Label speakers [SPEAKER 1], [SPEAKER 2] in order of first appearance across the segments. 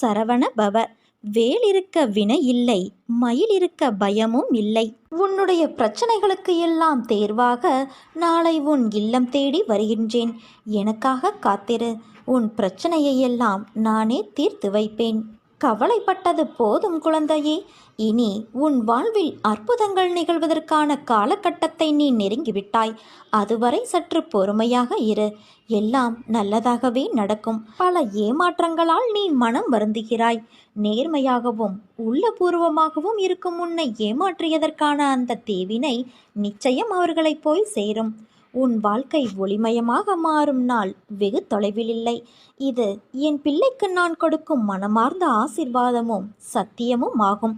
[SPEAKER 1] சரவண பவ. வேல் இருக்க வினை இல்லை மயில் இருக்க பயமும் இல்லை. உன்னுடைய பிரச்சனைகளுக்கு எல்லாம் தேர்வாக நாளை உன் இல்லம் தேடி வருகின்றேன். எனக்காக காத்திரு உன் பிரச்சனையை எல்லாம் நானே தீர்த்து வைப்பேன். கவலைப்பட்டது போதும் குழந்தையே. இனி உன் வாழ்வில் அற்புதங்கள் நிகழ்வதற்கான காலகட்டத்தை நீ நெருங்கிவிட்டாய். அதுவரை சற்று பொறுமையாக இரு. எல்லாம் நல்லதாகவே நடக்கும். பல ஏமாற்றங்களால் நீ மனம் வருந்துகிறாய். நேர்மையாகவும் உள்ளபூர்வமாகவும் இருக்கும் உன்னை ஏமாற்றியதற்கான அந்த தேவினை நிச்சயம் அவர்களை போய் சேரும். உன் வாழ்க்கை ஒளிமயமாக மாறும் நாள் வெகு தொலைவில் இல்லை இது என் பிள்ளைக்கு நான் கொடுக்கும் மனமார்ந்த ஆசிர்வாதமும் சத்தியமும் ஆகும்.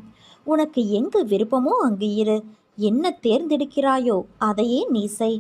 [SPEAKER 1] உனக்கு எங்கு விருப்பமோ அங்கு இரு. என்ன தேர்ந்தெடுக்கிறாயோ அதையே நீ செய்.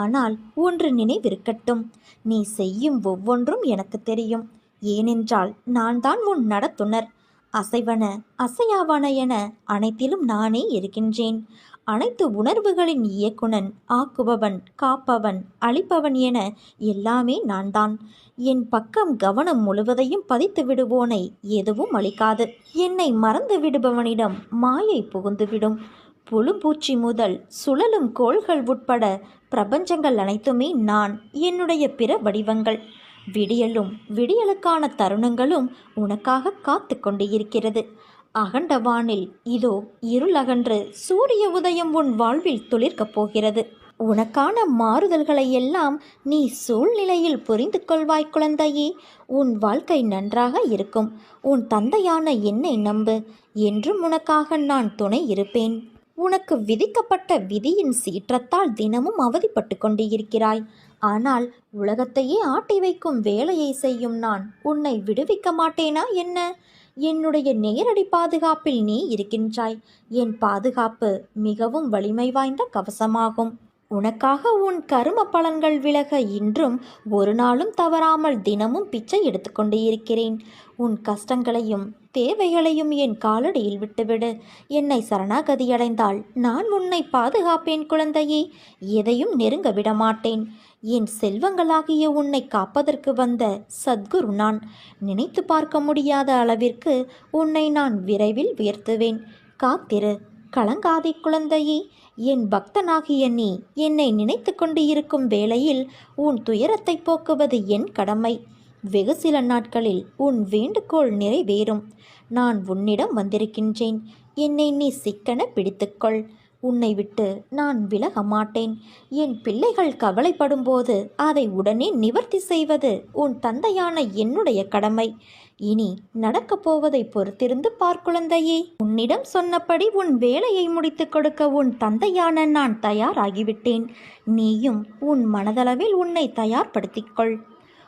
[SPEAKER 1] ஆனால் ஒன்று நினைவிருக்கட்டும். நீ செய்யும் ஒவ்வொன்றும் எனக்கு தெரியும். ஏனென்றால் நான் தான் உன் நடத்துனர். அசைவன அசையாவன என அனைத்திலும் நானே இருக்கின்றேன். அனைத்து உணர்வுகளின் இயக்குனன் ஆக்குபவன் காப்பவன் அழிப்பவன் என எல்லாமே நான்தான். என் பக்கம் கவனம் முழுவதையும் பதித்து விடுவோனை எதுவும் அளிக்காது. என்னை மறந்து விடுபவனிடம் மாயை புகுந்துவிடும். புழும்பூச்சி முதல் சுழலும் கோள்கள் உட்பட பிரபஞ்சங்கள் அனைத்துமே நான் என்னுடைய பிற வடிவங்கள். விடியலும் விடியலுக்கான தருணங்களும் உனக்காக காத்து கொண்டு இருக்கிறது அகண்ட வானில் இதோ இருள் அகன்று சூரிய உதயம் உன் வாழ்வில் துளிர்க்கப் போகிறது. உனக்கான மாறுதல்களை எல்லாம் நீ சூழ்நிலையில் புரிந்து கொள்வாய் குழந்தையே. உன் வாழ்க்கை நன்றாக இருக்கும். உன் தந்தையான என்னை நம்பு. என்றும் உனக்காக நான் துணை இருப்பேன். உனக்கு விதிக்கப்பட்ட விதியின் சீற்றத்தால் தினமும் அவதிப்பட்டு கொண்டு இருக்கிறாய் ஆனால் உலகத்தையே ஆட்டி வைக்கும் வேலையை செய்யும் நான் உன்னை விடுவிக்க மாட்டேனா என்ன? என்னுடைய நேரடி பாதுகாப்பில் நீ இருக்கின்றாய். என் பாதுகாப்பு மிகவும் வலிமை வாய்ந்த கவசமாகும். உனக்காக உன் கரும பலன்கள் விலக இன்றும் ஒரு நாளும் தவறாமல் தினமும் பிச்சை எடுத்துக்கொண்டு இருக்கிறேன். உன் கஷ்டங்களையும் தேவைகளையும் என் காலடியில் விட்டுவிடு. என்னை சரணாகதியடைந்தால் நான் உன்னை பாதுகாப்பேன் குழந்தையே. எதையும் நெருங்க விடமாட்டேன். என் செல்வங்களாகிய உன்னை காப்பதற்கு வந்த சத்குரு நான் நினைத்து பார்க்க முடியாத அளவிற்கு உன்னை நான் விரைவில் உயர்த்துவேன். காத்திரு கலங்காதை குழந்தையே. என் பக்தனாகிய நீ என்னை நினைத்து கொண்டு இருக்கும் வேளையில் உன் துயரத்தை போக்குவது என் கடமை. வெகு சில நாட்களில் உன் வேண்டுகோள் நிறைவேறும். நான் உன்னிடம் வந்திருக்கின்றேன். என்னை நீ சிக்கன பிடித்துக்கொள் உன்னை விட்டு நான் விலக மாட்டேன். என் பிள்ளைகள் கவலைப்படும்போது அதை உடனே நிவர்த்தி செய்வது உன் தந்தையான என்னுடைய கடமை. இனி நடக்கப் போவதை பொறுத்திருந்து பார்க்குழந்தையே உன்னிடம் சொன்னபடி உன் வேலையை முடித்துக் கொடுக்க உன் தந்தையான நான் தயாராகிவிட்டேன். நீயும் உன் மனதளவில் உன்னை தயார்படுத்திக்கொள்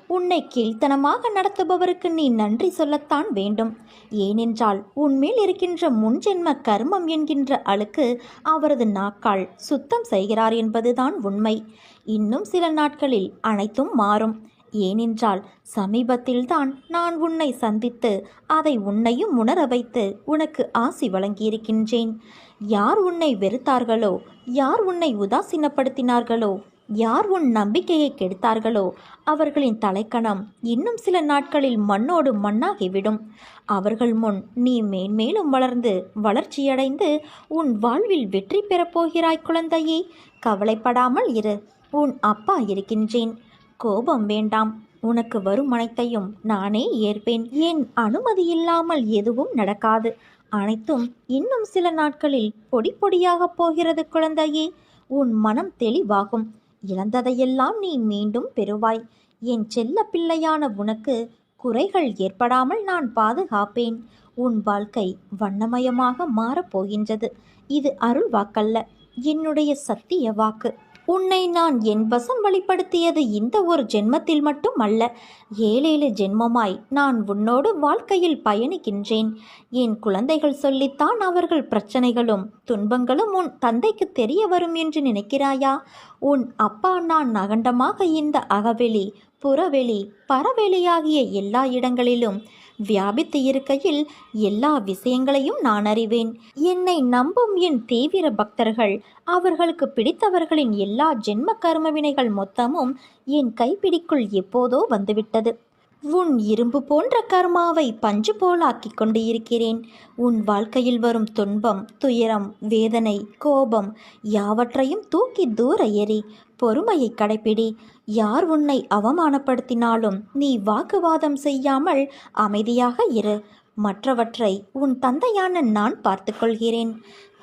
[SPEAKER 1] உன்னை கீழ்த்தனமாக நடத்துபவருக்கு நீ நன்றி சொல்லத்தான் வேண்டும். ஏனென்றால் உன்மேல் இருக்கின்ற முன்ஜென்ம கர்மம் என்கின்ற அழுக்கு அவரது நாக்கால் சுத்தம் செய்கிறார் என்பதுதான் உண்மை. இன்னும் சில நாட்களில் அனைத்தும் மாறும். ஏனென்றால் சமீபத்தில்தான் நான் உன்னை சந்தித்து அதை உன்னையும் உணர வைத்து உனக்கு ஆசி வழங்கியிருக்கின்றேன். யார் உன்னை வெறுத்தார்களோ யார் உன்னை உதாசீனப்படுத்தினார்களோ யார் உன் நம்பிக்கையை கெடுத்தார்களோ அவர்களின் தலைக்கணம் இன்னும் சில நாட்களில் மண்ணோடு மண்ணாகிவிடும். அவர்கள் முன் நீ மேன்மேலும் வளர்ந்து வளர்ச்சியடைந்து உன் வாழ்வில் வெற்றி பெறப் போகிறாய் குழந்தையே. கவலைப்படாமல் இரு உன் அப்பா இருக்கின்றேன். கோபம் வேண்டாம் உனக்கு வரும் அனைத்தையும் நானே ஏற்பேன். என் அனுமதி இல்லாமல் எதுவும் நடக்காது. அனைத்தும் இன்னும் சில நாட்களில் பொடி பொடியாகப் போகிறது குழந்தையே. உன் மனம் தெளிவாகும். இழந்ததையெல்லாம் நீ மீண்டும் பெறுவாய். என் செல்ல பிள்ளையான உனக்கு குறைகள் ஏற்படாமல் நான் பாதுகாப்பேன். உன் வாழ்க்கை வண்ணமயமாக மாறப்போகின்றது. இது அருள் வாக்கல்ல. என்னுடைய சத்திய வாக்கு. உன்னை நான் என் வசம் வழிப்படுத்தியது இந்த ஒரு ஜென்மத்தில் மட்டும் அல்ல ஏழேழு ஜென்மமாய் நான் உன்னோடு வாழ்க்கையில் பயணிக்கின்றேன். என் குழந்தைகள் சொல்லித்தான் அவர்கள் பிரச்சனைகளும் துன்பங்களும் உன் தந்தைக்கு தெரிய வரும் என்று நினைக்கிறாயா? உன் அப்பா நான் அகண்டமாக இந்த அகவெளி புறவெளி பரவெளியாகிய எல்லா இடங்களிலும் வியாபித்து இருக்கையில் எல்லா விஷயங்களையும் நான் அறிவேன். என்னை நம்பும் என் தீவிர பக்தர்கள் அவர்களுக்கு பிடித்தவர்களின் எல்லா ஜென்ம கர்ம வினைகள் மொத்தமும் என் கைப்பிடிக்குள் எப்போதோ வந்துவிட்டது. உன் இரும்பு போன்ற கர்மாவை பஞ்சு போலாக்கி கொண்டு இருக்கிறேன் உன் வாழ்க்கையில் வரும் துன்பம் துயரம் வேதனை கோபம் யாவற்றையும் தூக்கி தூர எறி பொறுமையை கடைப்பிடி. யார் உன்னை அவமானப்படுத்தினாலும் நீ வாக்குவாதம் செய்யாமல் அமைதியாக இரு. மற்றவற்றை உன் தந்தையான நான் பார்த்துக்கொள்கிறேன்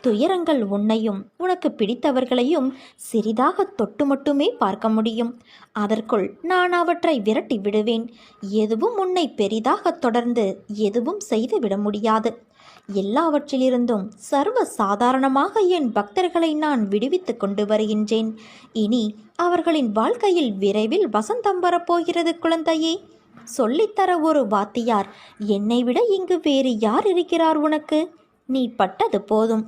[SPEAKER 1] துயரங்கள் உன்னையும் உனக்கு பிடித்தவர்களையும் சிறிதாக தொட்டு மட்டுமே பார்க்க முடியும். அதற்குள் நான் அவற்றை விரட்டி விடுவேன். எதுவும் உன்னை பெரிதாக தொடர்ந்து எதுவும் செய்து விட முடியாது. எல்லாவற்றிலிருந்தும் சர்வ சாதாரணமாக என் பக்தர்களை நான் விடுவித்து கொண்டு வருகின்றேன். இனி அவர்களின் வாழ்க்கையில் விரைவில் வசந்தம் வரப்போகிறது குழந்தையே. சொல்லித்தர ஒரு வாத்தியார் என்னை விட இங்கு வேறு யார் இருக்கிறார் உனக்கு? நீ பட்டது போதும்.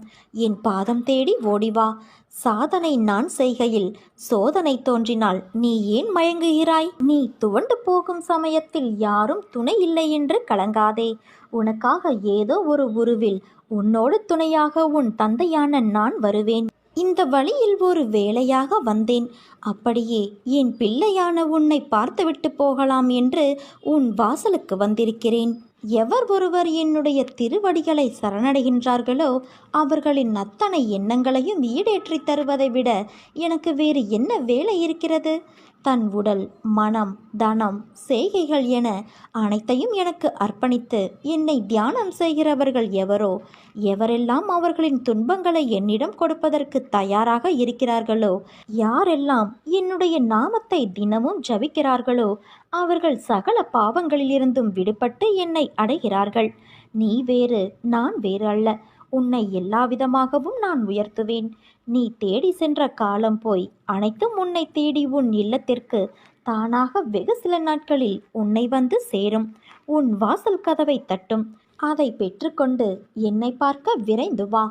[SPEAKER 1] என் பாதம் தேடி ஓடிவா சாதனை நான் செய்கையில் சோதனை தோன்றினால் நீ ஏன் மயங்குகிறாய்? நீ துவண்டு போகும் சமயத்தில் யாரும் துணை இல்லை என்று கலங்காதே. உனக்காக ஏதோ ஒரு உருவில் உன்னோடு துணையாக உன் தந்தையான நான் வருவேன். இந்த வழியில் ஒரு வேலையாக வந்தேன். அப்படியே என் பிள்ளையான உன்னை பார்த்துவிட்டு போகலாம் என்று உன் வாசலுக்கு வந்திருக்கிறேன். எவர் ஒருவர் என்னுடைய திருவடிகளை சரணடைகின்றார்களோ அவர்களின் அத்தனை எண்ணங்களையும் ஈடேற்றித் தருவதை விட எனக்கு வேறு என்ன வேலை இருக்கிறது? தன் உடல் மனம் தனம் செய்கைகள் என அனைத்தையும் எனக்கு அர்ப்பணித்து என்னை தியானம் செய்கிறவர்கள் எவரோ எவரெல்லாம் அவர்களின் துன்பங்களை என்னிடம் கொடுப்பதற்கு தயாராக இருக்கிறார்களோ யாரெல்லாம் என்னுடைய நாமத்தை தினமும் ஜபிக்கிறார்களோ அவர்கள் சகல பாவங்களிலிருந்தும் விடுபட்டு என்னை அடைகிறார்கள். நீ வேறு நான் வேறு அல்ல. உன்னை எல்லா விதமாகவும் நான் உயர்த்துவேன். நீ தேடி சென்ற காலம் போய் அனைத்தும் உன்னை தேடி உன் இல்லத்திற்கு தானாக வெகு சில நாட்களில் உன்னை வந்து சேரும். உன் வாசல் கதவை தட்டும். அதை பெற்றுக்கொண்டு என்னை பார்க்க விரைந்து வா.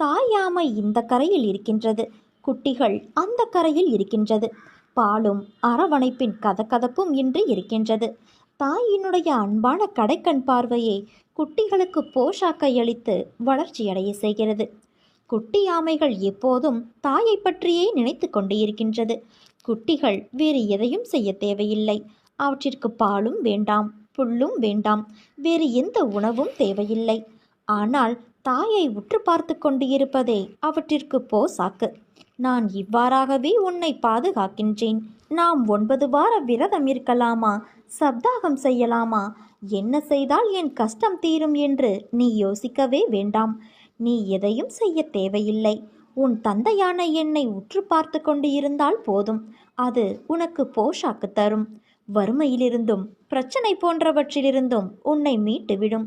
[SPEAKER 1] தாயாமை இந்த கரையில் இருக்கின்றது. குட்டிகள் அந்த கரையில் இருக்கின்றது. பாலும் அரவணைப்பின் கதகதப்பும் இன்றி இருக்கின்றது. தாயினுடைய அன்பான கடைக்கண் பார்வையே குட்டிகளுக்கு போஷாக்கை அளித்து வளர்ச்சியடைய செய்கிறது. குட்டி ஆமைகள் எப்போதும் தாயை பற்றியே நினைத்து கொண்டு இருக்கின்றது. குட்டிகள் வேறு எதையும் செய்ய தேவையில்லை. அவற்றிற்கு பாலும் வேண்டாம் புல்லும் வேண்டாம். வேறு எந்த உணவும் தேவையில்லை. ஆனால் தாயை உற்று பார்த்து கொண்டு இருப்பதே அவற்றிற்கு போசாக்கு நான் இவ்வாறாகவே உன்னை பாதுகாக்கின்றேன். நாம் ஒன்பது வார விரதம் இருக்கலாமா? சப்தாகம் செய்யலாமா? என்ன செய்தால் என் கஷ்டம் தீரும் என்று நீ யோசிக்கவே வேண்டாம். நீ எதையும் செய்ய தேவையில்லை. உன் தந்தையான என்னை உற்று பார்த்து கொண்டு இருந்தால் போதும். அது உனக்கு போஷாக்கு தரும். வறுமையிலிருந்தும் பிரச்சனை போன்றவற்றிலிருந்தும் உன்னை மீட்டுவிடும்.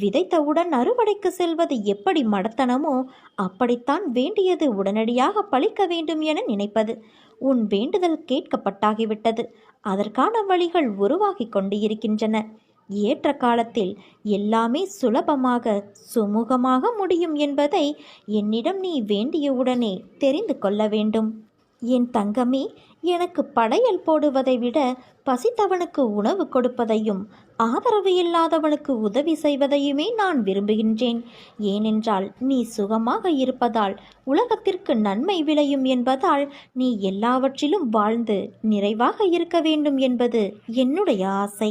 [SPEAKER 1] விதைத்தவுடன் அறுவடைக்கு செல்வது எப்படி மடத்தனமோ அப்படித்தான் வேண்டியது உடனடியாக பழிக்க வேண்டும் என நினைப்பது. உன் வேண்டுதல் கேட்கப்பட்டாகிவிட்டது. அதற்கான வழிகள் உருவாகி கொண்டு இருக்கின்றன ஏற்ற காலத்தில் எல்லாமே சுலபமாக சுமூகமாக முடியும் என்பதை என்னிடம் நீ வேண்டியவுடனே தெரிந்து கொள்ள வேண்டும். என் தங்கமே எனக்கு படையல் போடுவதை விட பசித்தவனுக்கு உணவு கொடுப்பதையும் ஆதரவு இல்லாதவனுக்கு உதவி செய்வதையுமே நான் விரும்புகின்றேன். ஏனென்றால் நீ சுகமாக இருப்பதால் உலகத்திற்கு நன்மை விளையும் என்பதால் நீ எல்லாவற்றிலும் வாழ்ந்து நிறைவாக இருக்க வேண்டும் என்பது என்னுடைய ஆசை.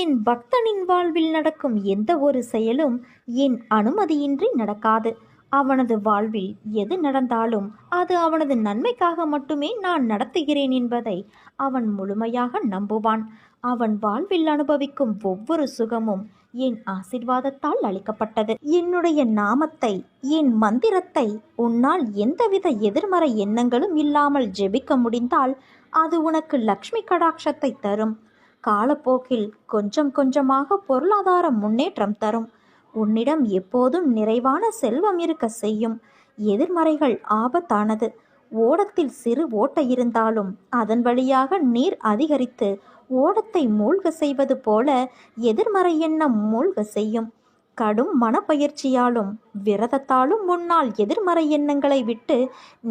[SPEAKER 1] என் பக்தனின் வாழ்வில் நடக்கும் எந்த ஒரு செயலும் என் அனுமதியின்றி நடக்காது. அவனது வாழ்வில் எது நடந்தாலும் அது அவனது நன்மைக்காக மட்டுமே நான் நடத்துகிறேன் என்பதை அவன் முழுமையாக நம்புவான். அவன் வாழ்வில் அனுபவிக்கும் ஒவ்வொரு சுகமும் என் ஆசிர்வாதத்தால் அளிக்கப்பட்டது. என்னுடைய நாமத்தை என் மந்திரத்தை உன்னால் எந்தவித எதிர்மறை எண்ணங்களும் இல்லாமல் ஜெபிக்க முடிந்தால் அது உனக்கு லக்ஷ்மி கடாட்சத்தை தரும். காலப்போக்கில் கொஞ்சம் கொஞ்சமாக பொருளாதார முன்னேற்றம் தரும். உன்னிடம் எப்போதும் நிறைவான செல்வம் இருக்க செய்யும். எதிர்மறைகள் ஆபத்தானது. ஓடத்தில் சிறு ஓட்ட இருந்தாலும் அதன் வழியாக நீர் அதிகரித்து ஓடத்தை மூழ்க செய்வது போல எதிர்மறை எண்ணம் மூழ்க செய்யும். கடும் மனப்பயிற்சியாலும் விரதத்தாலும் முன்னால் எதிர்மறை எண்ணங்களை விட்டு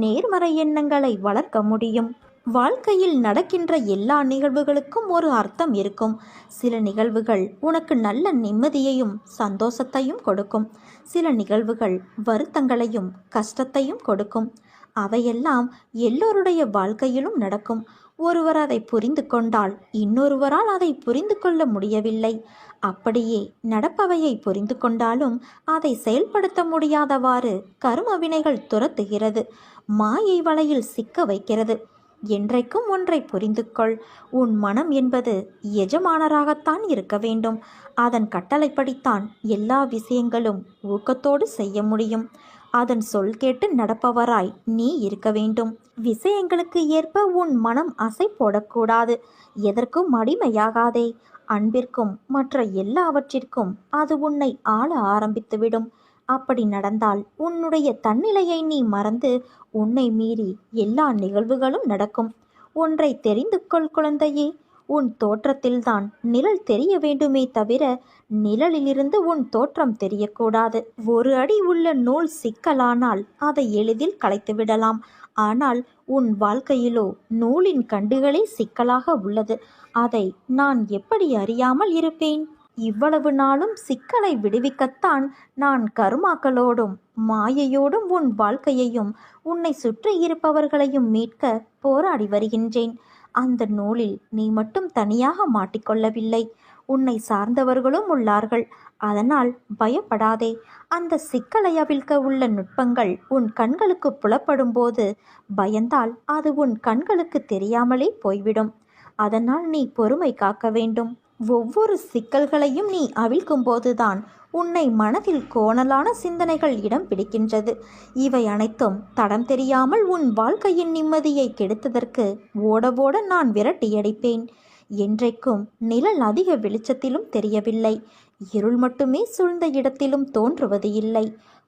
[SPEAKER 1] நேர்மறை எண்ணங்களை வளர்க்க முடியும். வாழ்க்கையில் நடக்கின்ற எல்லா நிகழ்வுகளுக்கும் ஒரு அர்த்தம் இருக்கும். சில நிகழ்வுகள் உனக்கு நல்ல நிம்மதியையும் சந்தோஷத்தையும் கொடுக்கும். சில நிகழ்வுகள் வருத்தங்களையும் கஷ்டத்தையும் கொடுக்கும். அவையெல்லாம் எல்லோருடைய வாழ்க்கையிலும் நடக்கும். ஒருவர் அதை புரிந்து கொண்டால் இன்னொருவரால் அதை புரிந்து கொள்ள முடியவில்லை. அப்படியே நடப்பவையை புரிந்து கொண்டாலும் அதை செயல்படுத்த முடியாதவாறு கரும வினைகள் துரத்துகிறது. மாயை வலையில் சிக்க வைக்கிறது. என்றைக்கும் ஒன்றை புரிந்து கொள் உன் மனம் என்பது எஜமானராகத்தான் இருக்க வேண்டும். அதன் கட்டளைப்படித்தான் எல்லா விஷயங்களும் ஊக்கத்தோடு செய்ய முடியும். அதன் சொல் கேட்டு நடப்பவராய் நீ இருக்க வேண்டும். விஷயங்களுக்கு ஏற்ப உன் மனம் அசை போடக்கூடாது. எதற்கும் அடிமையாகாதே. அன்பிற்கும் மற்ற எல்லாவற்றிற்கும் அது உன்னை ஆள ஆரம்பித்துவிடும். அப்படி நடந்தால் உன்னுடைய தன்னிலையை நீ மறந்து உன்னை மீறி எல்லா நிகழ்வுகளும் நடக்கும். ஒன்றை தெரிந்து கொள் குழந்தையே. உன் தோற்றத்தில்தான் நிழல் தெரிய வேண்டுமே தவிர நிழலிலிருந்து உன் தோற்றம் தெரியக்கூடாது. ஒரு அடி உள்ள நூல் சிக்கலானால் அதை எளிதில் களைத்து விடலாம். ஆனால் உன் வாழ்க்கையிலோ நூலின் கண்டுகளே சிக்கலாக உள்ளது. அதை நான் எப்படி அறியாமல் இருப்பேன்? இவ்வளவு நாளும் சிக்கலை விடுவிக்கத்தான் நான் கருமாக்களோடும் மாயையோடும் உன் வாழ்க்கையையும் உன்னை சுற்றி இருப்பவர்களையும் மீட்க போராடி வருகின்றேன். அந்த நூலில் நீ மட்டும் தனியாக மாட்டிக்கொள்ளவில்லை. உன்னை சார்ந்தவர்களும் உள்ளார்கள். அதனால் பயப்படாதே. அந்த சிக்கலை அவிழ்க்க உள்ள நுட்பங்கள் உன் கண்களுக்கு புலப்படும் போது பயந்தால் அது உன் கண்களுக்கு தெரியாமலே போய்விடும். அதனால் நீ பொறுமை காக்க வேண்டும். ஒவ்வொரு சிக்கல்களையும் நீ அவிழ்க்கும் போதுதான் உன்னை மனதில் கோணலான சிந்தனைகள் இடம் பிடிக்கின்றது. இவை அனைத்தும் தடம் தெரியாமல் உன் வாழ்க்கையின் நிம்மதியை கெடுத்ததற்கு ஓட ஓட நான் விரட்டியடிப்பேன். என்றைக்கும் நிழல் அதிக வெளிச்சத்திலும் தெரியவில்லை. இருள் மட்டுமே சூழ்ந்த இடத்திலும் தோன்றுவது இல்லை.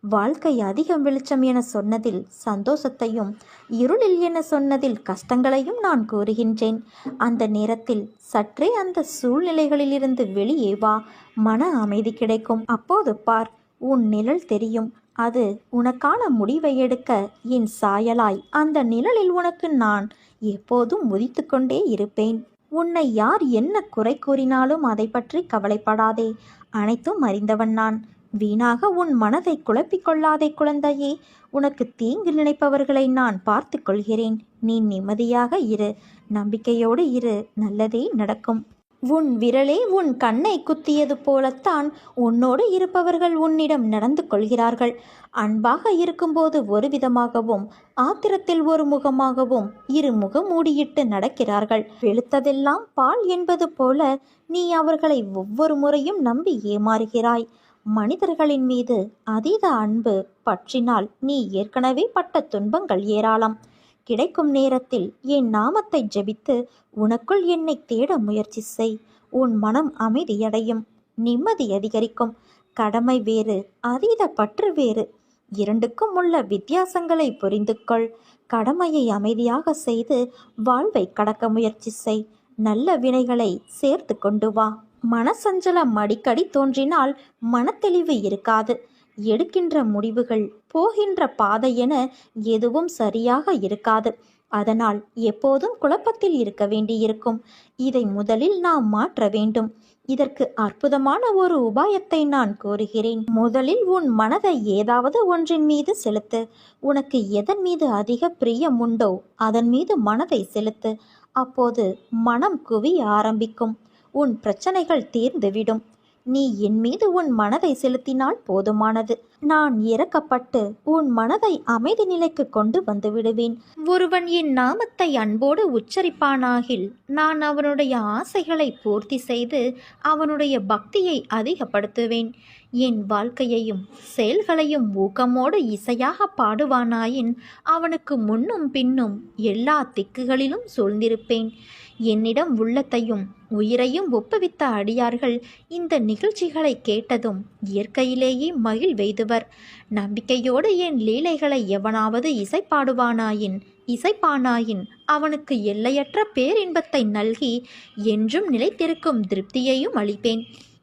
[SPEAKER 1] வாழ்க்கை அதிகம் வெளிச்சம் என சொன்னதில் சந்தோஷத்தையும் இருளில் என சொன்னதில் கஷ்டங்களையும் நான் கூறுகின்றேன். அந்த நேரத்தில் சற்றே அந்த சூழ்நிலைகளிலிருந்து வெளியே வா மன அமைதி கிடைக்கும். அப்போது பார் உன் நிழல் தெரியும். அது உனக்கான முடிவை எடுக்க என் சாயலாய். அந்த நிழலில் உனக்கு நான் எப்போதும் உதித்து கொண்டே இருப்பேன். உன்னை யார் என்ன குறை கூறினாலும் அதை பற்றி கவலைப்படாதே. அனைத்தும் அறிந்தவன் நான். வீணாக உன் மனதை குழப்பிக் கொள்ளாதே குழந்தையே. உனக்கு தீங்கு நினைப்பவர்களை நான் பார்த்து கொள்கிறேன் நீ நிம்மதியாக இரு. நம்பிக்கையோடு இரு. நல்லதே நடக்கும். உன் விரலே உன் கண்ணை குத்தியது போலத்தான் உன்னோடு இருப்பவர்கள் உன்னிடம் நடந்து கொள்கிறார்கள். அன்பாக இருக்கும்போது ஒரு விதமாகவும் ஆத்திரத்தில் ஒரு முகமாகவும் இரு முகம் மூடியிட்டு நடக்கிறார்கள். வெளுத்ததெல்லாம் பால் என்பது போல நீ அவர்களை ஒவ்வொரு முறையும் நம்பி ஏமாறுகிறாய். மனிதர்களின் மீது அதீத அன்பு பற்றினால் நீ ஏற்கனவே பட்ட துன்பங்கள் ஏராளம். கிடைக்கும் நேரத்தில் என் நாமத்தை ஜெபித்து உனக்குள் என்னை தேட முயற்சி செய். உன் மனம் அமைதியடையும் நிம்மதி அதிகரிக்கும். கடமை வேறு அதீத பற்று வேறு. இரண்டுக்கும் உள்ள வித்தியாசங்களை புரிந்து கொள் கடமையை அமைதியாக செய்து வாழ்வை கடக்க முயற்சி செய். நல்ல வினைகளை சேர்த்து கொண்டு வா. மனசஞ்சலம் அடிக்கடி தோன்றினால் மனத்தெளிவு இருக்காது. எடுக்கின்ற முடிவுகள் போகின்ற பாதை என எதுவும் சரியாக இருக்காது. அதனால் எப்போதும் குழப்பத்தில் இருக்க வேண்டியிருக்கும். இதை முதலில் நாம் மாற்ற வேண்டும். இதற்கு அற்புதமான ஒரு உபாயத்தை நான் கூறுகிறேன் முதலில் உன் மனதை ஏதாவது ஒன்றின் மீது செலுத்து. உனக்கு எதன் மீது அதிக பிரியம் உண்டோ அதன் மீது மனதை செலுத்து. அப்போது மனம் குவி ஆரம்பிக்கும். உன் பிரச்சனைகள் தீர்ந்துவிடும். நீ என் மீது உன் மனதை செலுத்தினால் போதுமானது. நான் இறக்கப்பட்டு உன் மனதை அமைதி நிலைக்கு கொண்டு வந்து விடுவேன் ஒருவன் என் நாமத்தை அன்போடு உச்சரிப்பானாகில் நான் அவனுடைய ஆசைகளை பூர்த்தி செய்து அவனுடைய பக்தியை அதிகப்படுத்துவேன். என் வாழ்க்கையையும் செயல்களையும் ஊக்கமோடு இசையாக பாடுவானாயின் அவனுக்கு முன்னும் பின்னும் எல்லா திக்குகளிலும் சூழ்ந்திருப்பேன். என்னிடம் உள்ளத்தையும் உயிரையும் ஒப்புவித்த அடியார்கள் இந்த நிகழ்ச்சிகளை கேட்டதும் இயற்கையிலேயே மகிழ் வெய்துவர் நம்பிக்கையோடு என் லீலைகளை எவனாவது இசைப்பாடுவானாயின் இசைப்பானாயின் அவனுக்கு எல்லையற்ற பேரின்பத்தை நல்கி என்றும் நிலைத்திருக்கும் திருப்தியையும் அளிப்பேன்.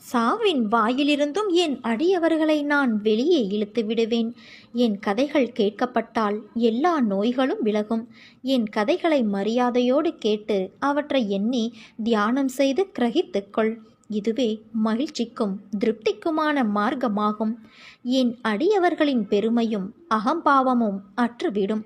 [SPEAKER 1] சாவின் வாயிலிருந்தும் என் அடியவர்களை நான் வெளியே இழுத்து விடுவேன். என் கதைகள் கேட்கப்பட்டால் எல்லா நோய்களும் விலகும். என் கதைகளை மரியாதையோடு கேட்டு அவற்றை எண்ணி தியானம் செய்து கிரகித்துக்கொள். இதுவே மகிழ்ச்சிக்கும் திருப்திக்குமான மார்க்கமாகும். என் அடியவர்களின் பெருமையும் அகம்பாவமும் அற்றுவிடும்.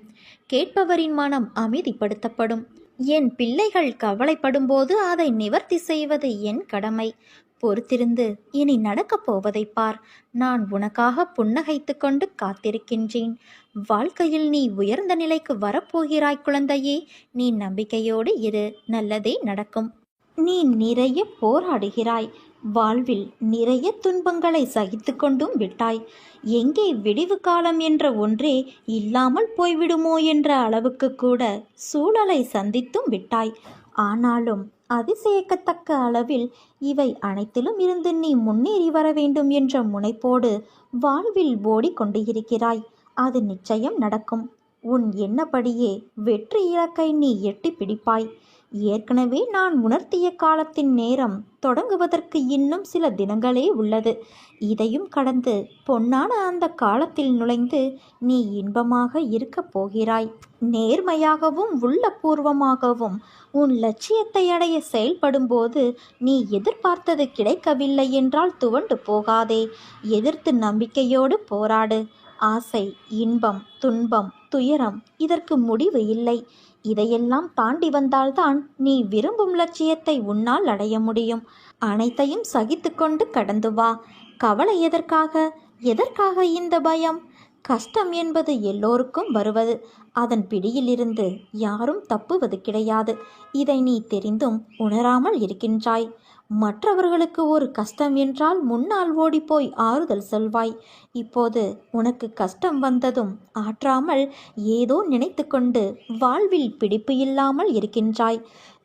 [SPEAKER 1] கேட்பவரின் மனம் அமைதிப்படுத்தப்படும். என் பிள்ளைகள் கவலைப்படும்போது அதை நிவர்த்தி செய்வது என் கடமை. பொறுத்திருந்து இனி நடக்கப் போவதைப் பார். நான் உனக்காக புன்னகைத்து கொண்டு காத்திருக்கின்றேன். வாழ்க்கையில் நீ உயர்ந்த நிலைக்கு வரப்போகிறாய் குழந்தையே. நீ நம்பிக்கையோடு இரு. நல்லதே நடக்கும். நீ நிறைய போராடுகிறாய். வாழ்வில் நிறைய துன்பங்களை சகித்து கொண்டும் விட்டாய். எங்கே விடிவு காலம் என்ற ஒன்றே இல்லாமல் போய்விடுமோ என்ற அளவுக்கு கூட சூழலை சந்தித்தும் விட்டாய். ஆனாலும் அதிசயிக்கத்தக்க அளவில் இவை அனைத்திலும் இருந்து நீ முன்னேறி வர வேண்டும் என்ற முனைப்போடு வாழ்வில் ஓடிக்கொண்டு இருக்கிறாய் அது நிச்சயம் நடக்கும். உன் எண்ணப்படியே வெற்றி இலக்கை நீ எட்டி பிடிப்பாய். ஏற்கனவே நான் உணர்த்திய காலத்தின் நேரம் தொடங்குவதற்கு இன்னும் சில தினங்களே உள்ளது. இதையும் கடந்து பொன்னான அந்த காலத்தில் நுழைந்து நீ இன்பமாக இருக்கப் போகிறாய். நேர்மையாகவும் உள்ளபூர்வமாகவும் உன் லட்சியத்தை அடைய செயல்படும்போது நீ எதிர்பார்த்தது கிடைக்கவில்லை என்றால் துவண்டு போகாதே. எதிர்த்து நம்பிக்கையோடு போராடு. ஆசை இன்பம் துன்பம் துயரம் இதற்கு முடிவு இல்லை. இதையெல்லாம் தாண்டி வந்தால்தான் நீ விரும்பும் லட்சியத்தை உன்னால் அடைய முடியும். அனைத்தையும் சகித்துக்கொண்டு கடந்து வா. கவலை எதற்காக? எதற்காக இந்த பயம்? கஷ்டம் என்பது எல்லோருக்கும் வருவது. அதன் பிடியிலிருந்து யாரும் தப்புவது கிடையாது. இதை நீ தெரிந்தும் உணராமல் இருக்கின்றாய். மற்றவர்களுக்கு ஒரு கஷ்டம் என்றால் முன்னால் ஓடிப்போய் ஆறுதல் சொல்வாய். இப்போது உனக்கு கஷ்டம் வந்ததும் ஆற்றாமல் ஏதோ நினைத்து கொண்டு வாழ்வில் பிடிப்பு இல்லாமல் இருக்கின்றாய்.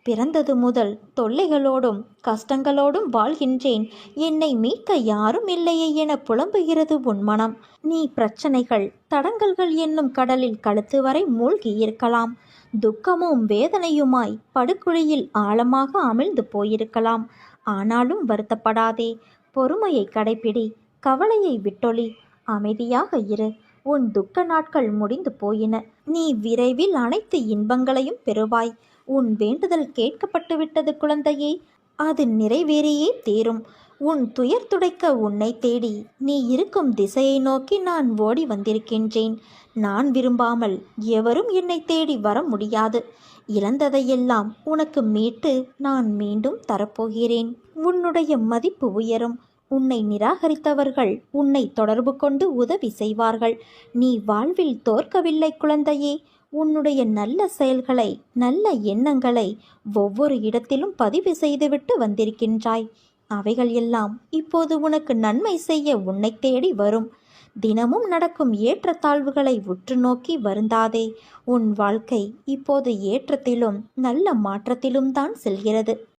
[SPEAKER 1] பிறந்தது முதல் தொல்லைகளோடும் கஷ்டங்களோடும் வாழ்கின்றேன். என்னை மீட்க யாரும் இல்லையே என புலம்புகிறது உன் மனம். நீ பிரச்சனைகள் தடங்கல்கள் என்னும் கடலில் கழுத்து வரை மூழ்கி இருக்கலாம். துக்கமும் வேதனையுமாய் படுகுழியில் ஆழமாக அமிழ்ந்து போயிருக்கலாம். ஆனாலும் வருத்தப்படாதே. பொறுமையை கடைப்பிடி கவலையை விட்டொளி அமைதியாக இரு. உன் துக்க நாட்கள் முடிந்து போயின. நீ விரைவில் அனைத்து இன்பங்களையும் பெறுவாய். உன் வேண்டுதல் கேட்கப்பட்டு விட்டது குழந்தையே. அது நிறைவேறியே தீரும். உன் துயர் துடைக்க உன்னை தேடி நீ இருக்கும் திசையை நோக்கி நான் ஓடி வந்திருக்கின்றேன். நான் விரும்பாமல் எவரும் என்னை தேடி வர முடியாது. இழந்ததையெல்லாம் உனக்கு மீட்டு நான் மீண்டும் தரப்போகிறேன். உன்னுடைய மதிப்பு உயரும். உன்னை நிராகரித்தவர்கள் உன்னை தொடர்பு கொண்டு உதவி செய்வார்கள். நீ வாழ்வில் தோற்கவில்லை குழந்தையே. உன்னுடைய நல்ல செயல்களை நல்ல எண்ணங்களை ஒவ்வொரு இடத்திலும் பதிவு செய்துவிட்டு வந்திருக்கின்றாய். அவைகள் எல்லாம் இப்போது உனக்கு நன்மை செய்ய உன்னை தேடி வரும். தினமும் நடக்கும் ஏற்றத்தாழ்வுகளை உற்று நோக்கி வருந்தாதே. உன் வாழ்க்கை இப்போது ஏற்றத்திலும் நல்ல மாற்றத்திலும் தான் செல்கிறது.